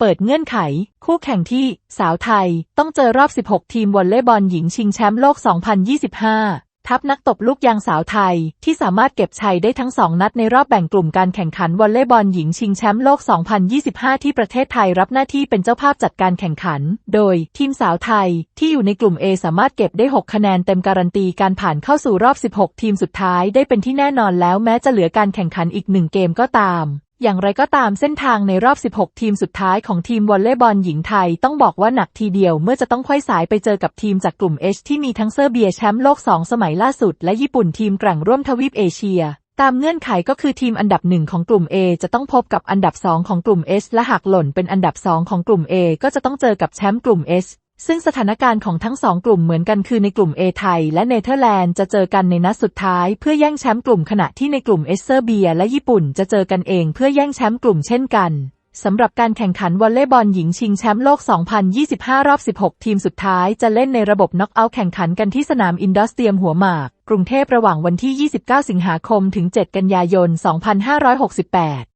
เปิดเงื่อนไข คู่แข่งที่สาวไทยต้องเจอรอบ 16 ทีมวอลเลย์บอลหญิงชิงแชมป์โลก 2025 ทัพนักตบลูกยางสาวไทยที่สามารถเก็บชัยได้ทั้ง2นัดในรอบแบ่งกลุ่มการแข่งขันวอลเลย์บอลหญิงชิงแชมป์โลก 2025 ที่ประเทศไทยรับหน้าที่เป็นเจ้าภาพจัดการแข่งขัน โดยทีมสาวไทยที่อยู่ในกลุ่ม A สามารถเก็บได้ 6 คะแนนเต็มการันตีการผ่านเข้าสู่รอบ 16 ทีมสุดท้ายได้เป็นที่แน่นอนแล้วแม้จะเหลือการแข่งขันอีกหนึ่งเกมก็ตาม อย่างไรก็ตามเส้นทางในรอบ 16 ทีมสุดท้ายของทีมวอลเลย์บอลหญิงไทยต้องบอกว่าหนักทีเดียวเมื่อจะต้องไขว้สายไปเจอกับทีมจากกลุ่ม H ที่มีทั้งเซอร์เบียแชมป์โลก 2 สมัยล่าสุด และญี่ปุ่นทีมแกร่งร่วมทวีปเอเชีย ตามเงื่อนไขก็คือทีมอันดับหนึ่งของกลุ่ม A จะต้องพบกับอันดับ 2 ของกลุ่ม S และหากหล่นเป็นอันดับ 2 ของกลุ่ม A ก็จะต้องเจอกับแชมป์กลุ่ม S ซึ่งสถานการณ์ของทั้งสองกลุ่มเหมือนกันคือในกลุ่ม A ไทยและเนเธอร์แลนด์จะเจอกันในนัดสุดท้ายเพื่อแย่งแชมป์กลุ่มขณะที่ในกลุ่มเอสเซอร์เบียและญี่ปุ่นจะเจอกันเองเพื่อแย่งแชมป์กลุ่มเช่นกันสำหรับการแข่งขันวอลเลย์บอลหญิงชิงแชมป์โลก 2025 รอบ 16 ทีมสุดท้ายจะเล่นในระบบน็อกเอาท์แข่งขันกันที่สนามอินดอสเตียมหัวหมาก กรุงเทพระหว่างวันที่ 29 สิงหาคม ถึง 7 กันยายน 2568